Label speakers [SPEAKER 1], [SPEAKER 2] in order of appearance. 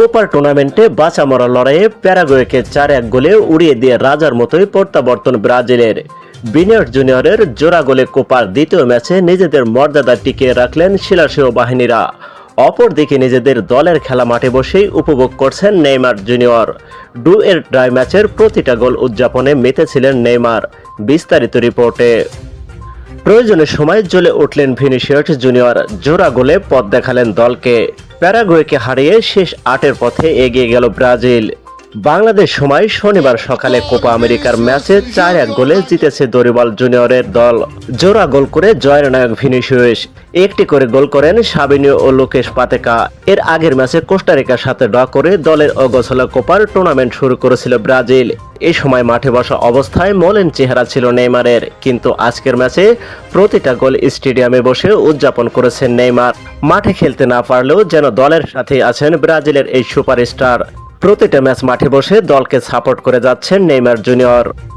[SPEAKER 1] কোপার টুর্নামেন্টে বাঁচা মরা লড়াইয়ে প্যারাগুয়েকে চার এক গোলে উড়িয়ে দিয়ে রাজার মতোই প্রত্যাবর্তন ব্রাজিলের। বিনিয়র জুনিয়রের জোড়া গোলে কোপার দ্বিতীয় ম্যাচে নিজেদের মর্যাদা টিকিয়ে রাখলেন শিলাসীয় বাহিনীরা অপরদিকে নিজেদের দলের খেলা মাঠে বসেই উপভোগ করছেন নেইমার জুনিয়র। ডু এর ড্রাই ম্যাচের প্রতিটা গোল উদযাপনে মেতেছিলেন নেইমার, বিস্তারিত রিপোর্টে। প্রয়োজনের সময় জ্বলে উঠলেন ভিনিসিয়াস জুনিয়র, জোড়া গোলে পথ দেখালেন দলকে। প্যারাগুয়েকে হারিয়ে শেষ আটের পথে এগিয়ে গেল ব্রাজিল। বাংলাদেশ সময় শনিবার সকালে কোপা আমেরিকার ম্যাচে চার এক গোলে জিতেছে দরিবল জুনিয়রের দল। জোড়া গোল করে জয়ের নায়ক ভিনিসিয়াস একটি করে গোল করেন সাবিনীয় ও লোকেশ পাতেকা। এর আগের ম্যাচে কোস্টারিকার সাথে ড্র করে দলের অগোছলা কোপার টুর্নামেন্ট শুরু করেছিল ব্রাজিল। এই সময় মাঠে বসা অবস্থায় মলেন চেহারা ছিল নেইমারের, কিন্তু আজকের ম্যাচে প্রতিটা গোল স্টেডিয়ামে বসে উদযাপন করেছেন নেইমার। মাঠে খেলতে না পারলেও যেন দলের সাথে আছেন ব্রাজিলের এই সুপারস্টার। প্রতিটা ম্যাচ মাঠে বসে দলকে সাপোর্ট করে যাচ্ছেন নেইমার জুনিয়র।